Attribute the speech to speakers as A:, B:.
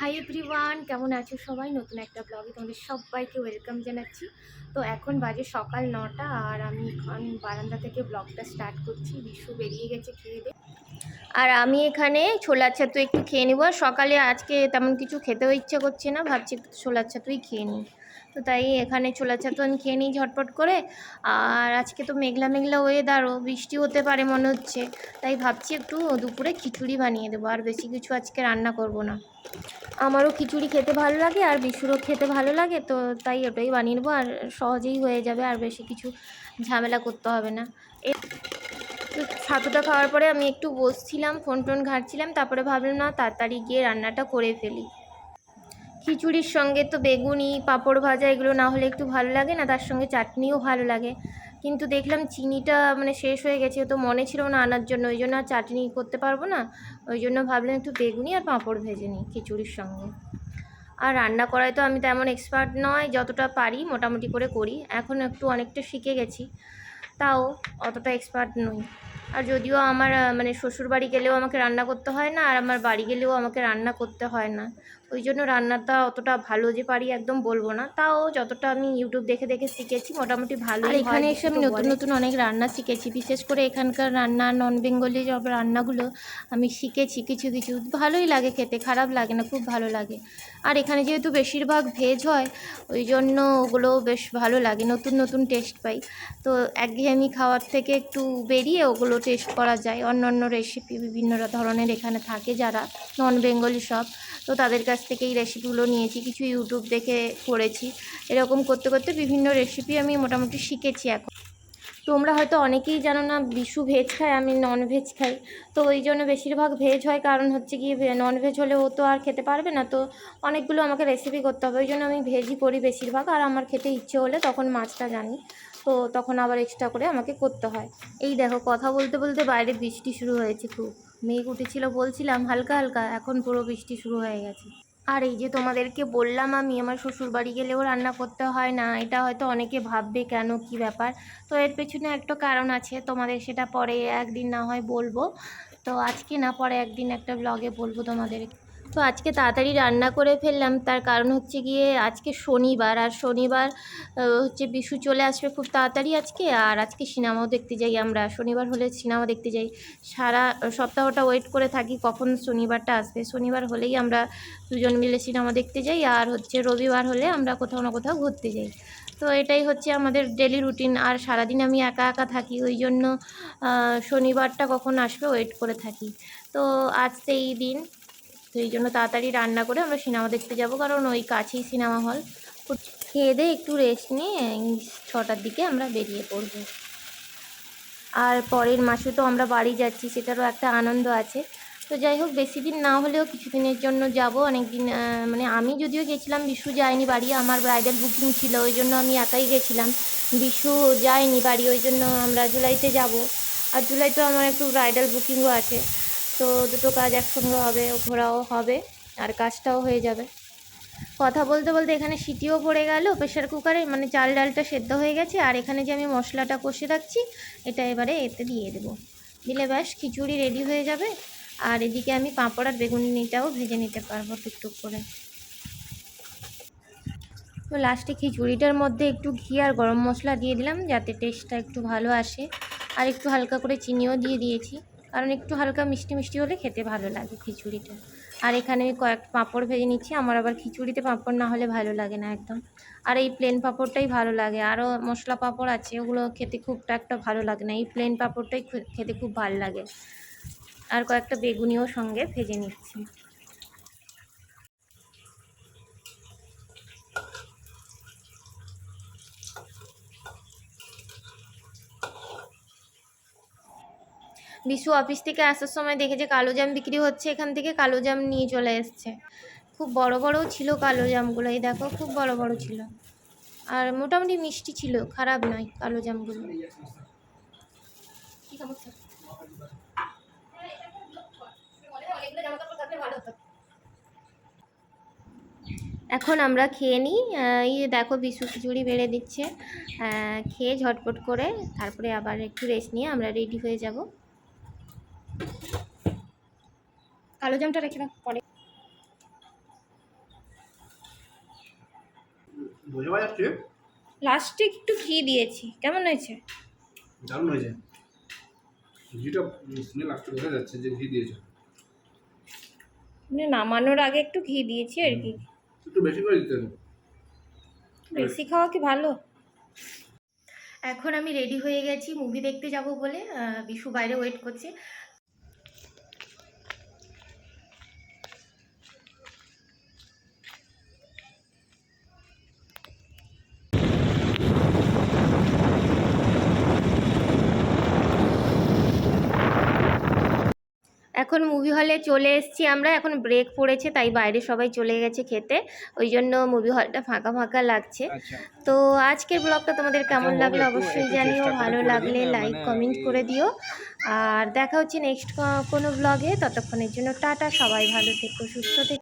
A: Hi everyone কেমন আছো সবাই? নতুন একটা ব্লগে তোমাদের সবাইকে ওয়েলকাম জানাচ্ছি। তো এখন বাজে সকাল নটা আর আমি এখন বারান্দা থেকে ব্লগটা স্টার্ট করছি। বিশু বেরিয়ে গেছে খেয়ে দে। আর আমি এখানে ছোলার ছাতু একটু খেয়ে নেব। সকালে আজকে তেমন কিছু খেতেও ইচ্ছা করছে না, ভাবছি ছোলার ছাতুই খেয়ে নিই। তো তাই এখানে ছোলার ছাতু আমি খেয়ে নিই ঝটপট করে। আর আজকে তো মেঘলা মেঘলা ওয়েদারও বৃষ্টি হতে পারে মনে হচ্ছে। তাই ভাবছি একটু দুপুরে খিচুড়ি বানিয়ে দেবো, আর বেশি কিছু আজকে রান্না করব না। আমারও খিচুড়ি খেতে ভালো লাগে, আর বিশুরও খেতে ভালো লাগে, তো তাই ওটাই বানিয়ে নেব, আর সহজেই হয়ে যাবে, আর বেশি কিছু ঝামেলা করতে হবে না। ছাতুটা খাওয়ার পরে আমি একটু বসছিলাম ফোন টোন ঘাঁটছিলাম, তারপরে ভাবলাম না তাড়াতাড়ি গিয়ে রান্নাটা করে ফেলি। খিচুড়ির সঙ্গে তো বেগুনি, পাঁপড় ভাজা, এগুলো না হলে একটু ভালো লাগে না, তার সঙ্গে চাটনিও ভালো লাগে। কিন্তু দেখলাম চিনিটা মানে শেষ হয়ে গেছে, তো মনে ছিল না আনার জন্য, ওই জন্য আর চাটনি করতে পারব না। ওই জন্য ভাবলাম একটু বেগুনি আর পাঁপড় ভেজে নিই খিচুড়ির সঙ্গে। আর রান্না করায় তো আমি তেমন এক্সপার্ট নয়, যতটা পারি মোটামুটি করে করি। এখন একটু অনেকটা শিখে গেছি, তাও অতটা এক্সপার্ট নই। আর যদিও আমার মানে শ্বশুর বাড়ি গেলেও আমাকে রান্না করতে হয় না, আর আমার বাড়ি গেলেও আমাকে রান্না করতে হয় না। ওই জন্য রান্নাটা অতটা ভালো যে পারি একদম বলব না। তাও যতটা আমি ইউটিউব দেখে দেখে শিখেছি মোটামুটি ভালো আর এখানে এসে আমি নতুন নতুন অনেক রান্না শিখেছি বিশেষ করে এখানকার রান্না নন বেঙ্গলি সব রান্নাগুলো আমি শিখেছি কিছু কিছু। ভালোই লাগে খেতে খারাপ লাগে না খুব ভালো লাগে। আর এখানে যেহেতু বেশিরভাগ ভেজ হয় ওই জন্য ওগুলো বেশ ভালো লাগে নতুন নতুন টেস্ট পাই। তো একঘেয়েমি খাওয়ার থেকে একটু বেরিয়ে ওগুলো টেস্ট করা যায়। অন্য অন্য রেসিপি বিভিন্ন ধরনের এখানে থাকে যারা নন বেঙ্গলি সব তো তাদের কাছ থেকে এই রেসিপিগুলো নিয়েছি, কিছু ইউটিউব দেখে করেছি। এরকম করতে করতে বিভিন্ন রেসিপি আমি মোটামুটি শিখেছি এখন। তোমরা হয়তো অনেকেই জানো না, বিশু ভেজ খায়, আমি নন ভেজ খাই। তো ওই জন্য বেশিরভাগ ভেজ হয়, কারণ হচ্ছে গিয়ে নন ভেজ হলে ও তো আর খেতে পারবে না। তো অনেকগুলো আমাকে রেসিপি করতে হবে, ওই জন্য আমি ভেজই করি বেশিরভাগ। আর আমার খেতে ইচ্ছে হলে তখন মাছটা জানি, তো তখন আবার এক্সট্রা করে আমাকে করতে হয়। এই দেখো, কথা বলতে বলতে বাইরে বৃষ্টি শুরু হয়েছে খুব। মেঘ উঠেছিল বলছিলাম, হালকা হালকা, এখন পুরো বৃষ্টি শুরু হয়ে গেছে। আর এই যে তোমাদেরকে বললাম, আমি আমার শ্বশুর বাড়ি গেলেও রান্না করতে হয় না। এটা হয়তো অনেকে ভাববে, কেন, কি ব্যাপার? তো এর পেছনে একটা কারণ আছে, তোমাদের সেটা পরে একদিন না হয় বলব। তো আজকে না, পরে একদিন একটা ব্লগে বলব তোমাদের। তো আজকে তাড়াতাড়ি রান্না করে ফেললাম। তার কারণ হচ্ছে গিয়ে আজকে শনিবার আর শনিবার হচ্ছে বিশু চলে আসবে খুব তাড়াতাড়ি আজকে। আর আজকে সিনেমাও দেখতে যাই আমরা। শনিবার হলে সিনেমা দেখতে যাই। সারা সপ্তাহটা ওয়েট করে থাকি কখন শনিবারটা আসবে। শনিবার হলেই আমরা দুজন মিলে সিনেমা দেখতে যাই। আর হচ্ছে রবিবার হলে আমরা কোথাও না কোথাও ঘুরতে যাই। তো এটাই হচ্ছে আমাদের ডেলি রুটিন আর সারাদিন আমি একা একা থাকি, ওই জন্য শনিবারটা কখন আসবে ওয়েট করে থাকি। তো আজ সেই দিন। তো এই জন্য তাড়াতাড়ি রান্না করে আমরা সিনেমা দেখতে যাব, কারণ ওই কাছেই সিনেমা হল। খেয়ে দিয়ে একটু রেস্ট নিয়ে ছটার দিকে আমরা বেরিয়ে পড়ব। আর পরের মাসে তো আমরা বাড়ি যাচ্ছি, সেটারও একটা আনন্দ আছে। তো যাই হোক, বেশি দিন না হলেও কিছুদিনের জন্য যাব। অনেক দিন মানে আমি যদিও গেছিলাম, বিশু যায়নি বাড়ি, আমার ব্রাইডাল বুকিং ছিল, ওই জন্য আমি একাই গেছিলাম। বিশু যায়নি বাড়ি, ওই জন্য আমরা জুলাইতে যাব। আর জুলাইতে আমার একটু ব্রাইডাল বুকিংও আছে। তো দুটো কাজ একসঙ্গে হবে, ঘোরাও হবে, আর কাজটাও হয়ে যাবে। কথা বলতে বলতে এখানে সিটিও পড়ে গেল প্রেশার কুকারে মানে চাল ডালটা সেদ্ধ হয়ে গেছে, আর এখানে যে আমি মশলাটা কষে রাখছি, এটা এবারে এতে দিয়ে দেবো। দিলে ব্যাস খিচুড়ি রেডি হয়ে যাবে, আর এদিকে আমি পাঁপড় আর বেগুনিটাও ভেজে নিতে পারব টুকটুক করে। তো লাস্টে খিচুড়িটার মধ্যে একটু ঘি আর গরম মশলা দিয়ে দিলাম, যাতে টেস্টটা একটু ভালো আসে, আর একটু হালকা করে চিনিও দিয়ে দিয়েছি। কারণ একটু হালকা মিষ্টি মিষ্টি হলে খেতে ভালো লাগে খিচুড়িটা। আর এখানে আমি কয়েক পাঁপড় ভেজে নিচ্ছি, আমার আবার খিচুড়িতে পাঁপড় না হলে ভালো লাগে না একদম। আর এই প্লেন পাঁপড়টাই ভালো লাগে। আরও মশলা পাঁপড় আছে, ওগুলো খেতে খুব একটা ভালো লাগে না। এই প্লেন পাঁপড়টাই খেতে খুব ভালো লাগে। আর কয়েকটা বেগুনিও সঙ্গে ভেজে নিচ্ছি। বিশু অফিস থেকে আসার সময় দেখেছে কালো জাম বিক্রি হচ্ছে, এখান থেকে কালো জাম নিয়ে চলে এসছে। খুব বড় বড়ও ছিল কালো জামগুলো, এই দেখো খুব বড় বড় ছিল। আর মোটামুটি মিষ্টি ছিল, খারাপ নয় কালো জামগুলো। এখন আমরা খেয়ে নিই এই দেখো বিশু খিচুড়ি বেড়ে দিচ্ছে। খেয়ে ঝটপট করে তারপরে আবার একটু রেস্ট নিয়ে আমরা রেডি হয়ে যাব। কালো জামটা রেখে দাও পরে।
B: বোঝা যাচ্ছে
A: লাস্টে একটু ঘি দিয়েছি কেমন হয়েছে?
B: দারুণ হয়েছে। ঘিটা স্মেল আসতে বোঝা যাচ্ছে যে ঘি দিয়েছে।
A: মানে নামানোর আগে একটু ঘি দিয়েছি আর কি।
B: একটু বেশি করে দিতে হবে।
A: বেশি খাওয়া কি ভালো? এখন আমি রেডি হয়ে গেছি মুভি দেখতে যাব বলে। বিশু বাইরে ওয়েট করছে। এখন মুভি হলে চলে এসেছি আমরা। এখন ব্রেক পড়েছে তাই বাইরে সবাই চলে গেছে খেতে। ওই জন্য মুভি হলটা ফাঁকা ফাঁকা লাগছে।
B: আচ্ছা।
A: তো আজকের ব্লগটা তোমাদের কেমন লাগল অবশ্যই জানিও। ভালো লাগলে লাইক
B: মানে
A: কমেন্ট করে দিও। আর দেখা হচ্ছে নেক্সট কোনো ব্লগে ততক্ষণের জন্য টাটা সবাই ভালো থেকো সুস্থ থেকো।